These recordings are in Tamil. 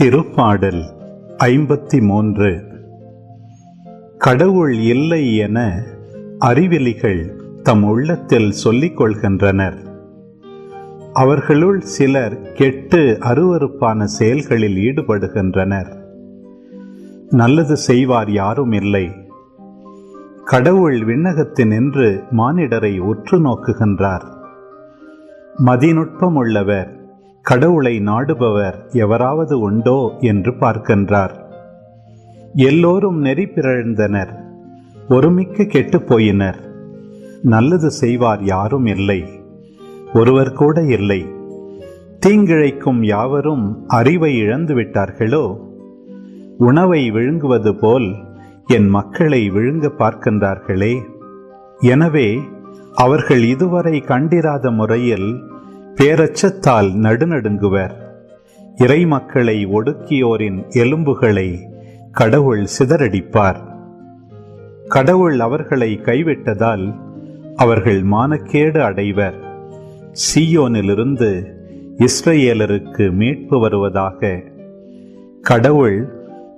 திருப்பாடல் ஐம்பத்தி மூன்று கடவுள் இல்லை என அறிவெளிகள் தம் உள்ளத்தில் சொல்லிக் கொள்கின்றனர். அவர்களுள் சிலர் கெட்டு அருவருப்பான செயல்களில் ஈடுபடுகின்றனர். நல்லது செய்வார் யாரும் இல்லை. கடவுள் விண்ணகத்தினின்று மானிடரை உற்று நோக்குகின்றார். மதிநுட்பமுள்ளவர் கடவுளை நாடுபவர் எவராவது உண்டோ என்று பார்க்கின்றார். எல்லோரும் நெறி பிறழ்ந்தனர் ஒருமிக்க கெட்டுப் போயினர். நல்லது செய்வார் யாரும் இல்லை ஒருவர் கூட இல்லை. தீங்கிழைக்கும் யாவரும் அறிவை இழந்து விட்டார்களோ? உணவை விழுங்குவது போல் என் மக்களை விழுங்க பார்க்கின்றார்களே. எனவே அவர்கள் இதுவரை கண்டிராத முறையில் பேரச்சத்தால் நடுநடுங்குவர். இறை மக்களை ஒடுக்கியோரின் எலும்புகளை கடவுள் சிதறடிப்பார். கடவுள் அவர்களை கைவிட்டதால் அவர்கள் மானக்கேடு அடைவர். சீயோனிலிருந்து இஸ்ரேலருக்கு மீட்பு வருவதாக. கடவுள்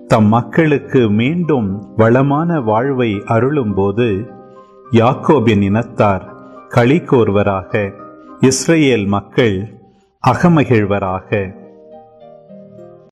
தம் மக்களுக்கு மீண்டும் வளமான வாழ்வை அருளும்போது யாக்கோபின் இனத்தார் களி கோர்வராக. இஸ்ரேல் மக்கள் அகமகிழ்வராக.